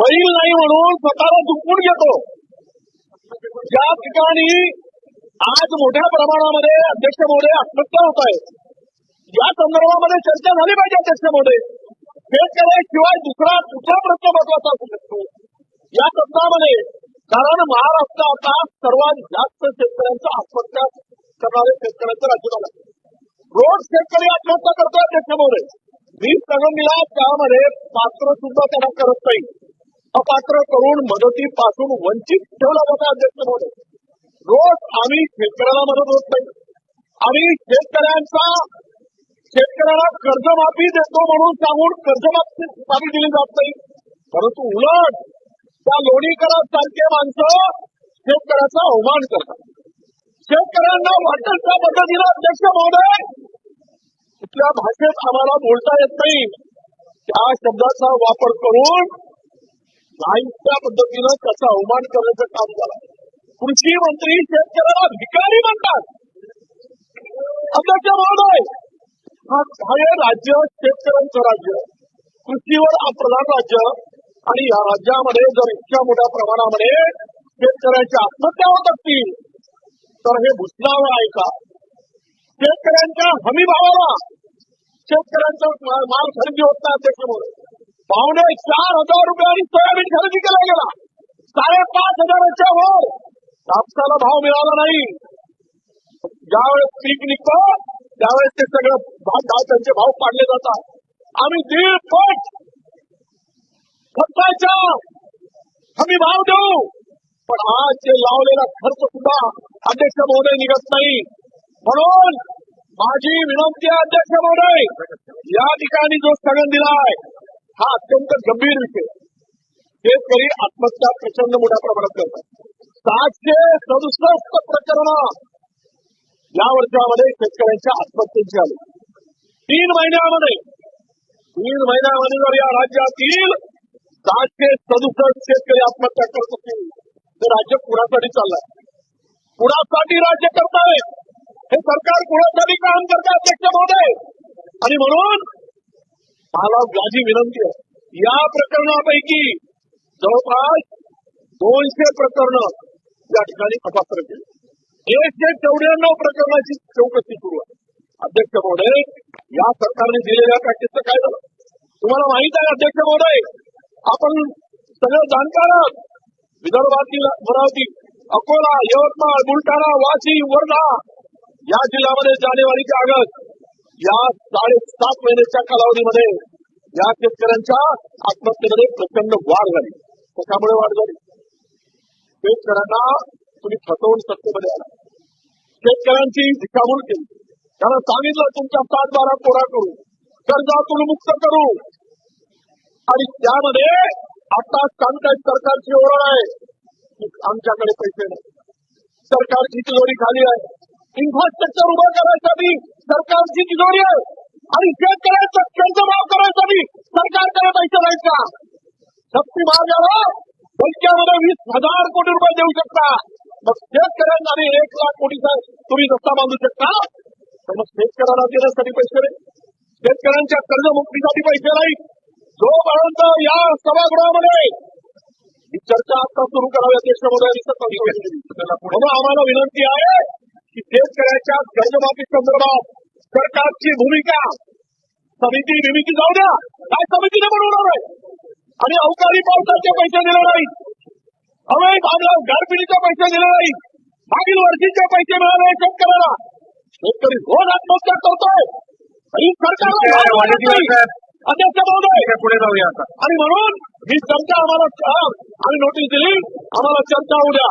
बैल नाही म्हणून स्वतःला दुखवून घेतो. ज्या ठिकाणी आज मोठ्या प्रमाणामध्ये अध्यक्ष महोदय आत्महत्या होत आहे या संदर्भामध्ये चर्चा झाली पाहिजे अध्यक्ष महोदय शेतकऱ्याशिवाय दुसरा कुठला प्रश्न महत्त्वाचा असू शकतो. या सत्रामध्ये कारण महाराष्ट्र आता सर्वात जास्त शेतकऱ्यांचा आत्महत्या करणारे शेतकऱ्यांचं राज्य झालं रोज शेतकरी आत्महत्या करतो अध्यक्ष महोदय वीज संगमीला त्यामध्ये पात्र सुद्धा त्यांना करत नाही. अपात्र करून मदतीपासून वंचित ठेवला जातो अध्यक्ष महोदय. रोज आम्ही शेतकऱ्याला मदत होत नाही. आम्ही शेतकऱ्यांचा शेतकऱ्याला कर्जमाफी देतो म्हणून सांगून कर्जमाफी माफी दिली जात नाही. परंतु उलट त्या लोणीकरांसारखे माणसं शेतकऱ्याचा अवमान करतात. शेतकऱ्यांना वाटेल त्या पद्धतीनं अध्यक्ष महोदय कुठल्या भाषेत आम्हाला बोलता येत नाही. त्या शब्दाचा वापर करून त्या पद्धतीनं त्याचा अवमान करण्याचं काम झालं. कृषी मंत्री शेतकऱ्याला भिकारी म्हणतात. अध्यक्ष महोदय हे राज्य शेतकऱ्यांचं राज्य. कृषीवर प्रधान राज्य. आणि या राज्यामध्ये जर इतक्या मोठ्या प्रमाणामध्ये शेतकऱ्यांच्या आत्महत्या होत असतील तर हे भुसणावं आहे का? शेतकऱ्यांच्या हमीभावाला शेतकऱ्यांचा माल खरेदी होत नाही अध्यक्ष महोदय पावणे चार हजार रुपयांनी सोयाबीन खरेदी केला गेला. साडेपाच हजाराच्या वर कापसाला भाव मिळाला नाही. ज्यावेळेस पीक निघतं त्यावेळेस ते सगळं भाव त्यांचे भाव पाडले जातात. आम्ही दीड पट खर्चाच्या हमी भाव देऊ. पण आज जे लावलेला खर्च सुद्धा अध्यक्ष महोदय निघत नाही. म्हणून माझी विनंती अध्यक्ष महोदय या ठिकाणी जो स्थगन दिलाय हा अत्यंत गंभीर विषय शेतकरी आत्महत्या प्रचंड मोठ्या प्रमाणात करतात. सातशे सदुसष्ट प्रकरण या वर्षामध्ये शेतकऱ्यांच्या आत्महत्येची आली. तीन महिन्यामध्ये तीन महिन्यामध्ये जर या राज्यातील सातशे सदुसष्ट शेतकरी आत्महत्या करत असतील तर राज्य कुणासाठी चाललंय कुणासाठी राज्य करताय हे सरकार कुणासाठी काम करते अध्यक्ष महोदय? आणि म्हणून मला माझी विनंती आहे. या प्रकरणापैकी जवळपास दोनशे प्रकरण या ठिकाणी तपासण्यात केली एकशे चौऱ्याण्णव प्रकरणाची चौकशी सुरू आहे. अध्यक्ष महोदय या सरकारने दिलेल्या पॅकेजचं काय झालं? तुम्हाला माहीत आहे अध्यक्ष महोदय आपण सगळं जाणकार आहात. विदर्भातील अमरावती अकोला यवतमाळ बुलढाणा वाशी वर्धा या जिल्ह्यामध्ये जानेवारी ते ऑगस्ट या साडेसात महिन्याच्या कालावधीमध्ये या शेतकऱ्यांच्या आत्महत्येमध्ये प्रचंड वाढ झाली. कशामुळे वाढ झाली? शेतकऱ्यांना तुम्ही फसवून सत्तेमध्ये आला. शेतकऱ्यांची दिशाभूल केली. त्यांना सांगितलं तुमच्या सात बारा कोरा करू. कर्जातून मुक्त करू. आणि त्यामध्ये आता सांगताय सरकारची ओरड आहे. की आमच्याकडे पैसे नाही. सरकारची तिजोरी खाली आहे. इन्फ्रास्ट्रक्चर उभं करायसाठी सरकारची तिजोरी आहे आणि शेतकऱ्यांचा कर्ज माफ करायसाठी सरकारकडे पैसे नाहीत का? शक्ती महागाला बँकेमध्ये वीस हजार कोटी रुपये देऊ शकता. मग शेतकऱ्यांना आणि एक लाख कोटीचा तुम्ही रस्ता बांधू शकता. तर मग शेतकऱ्याला देण्यासाठी पैसे नाही. शेतकऱ्यांच्या कर्जमुक्तीसाठी पैसे नाही. जोपर्यंत या सभागृहामध्ये ही चर्चा आता सुरू करावी अध्यक्ष आम्हाला विनंती आहे की शेतकऱ्याच्या कर्जमाफी संदर्भात सरकारची भूमिका. समिती निमिती जाऊ द्या. काय समितीने बनवणार आहे? आणि अवकाळी पावसाचे पैसे दिले नाही अवैध आमला गारपिटीचे पैसे दिले नाही मागील वर्षीचे पैसे मिळाले शेतकऱ्याला. शेतकरी रोज आत्महत्या करतोय. आणि पुढे जाऊया आणि म्हणून ही चर्चा आम्हाला आम्ही नोटीस दिली. आम्हाला चर्चा होऊ द्या.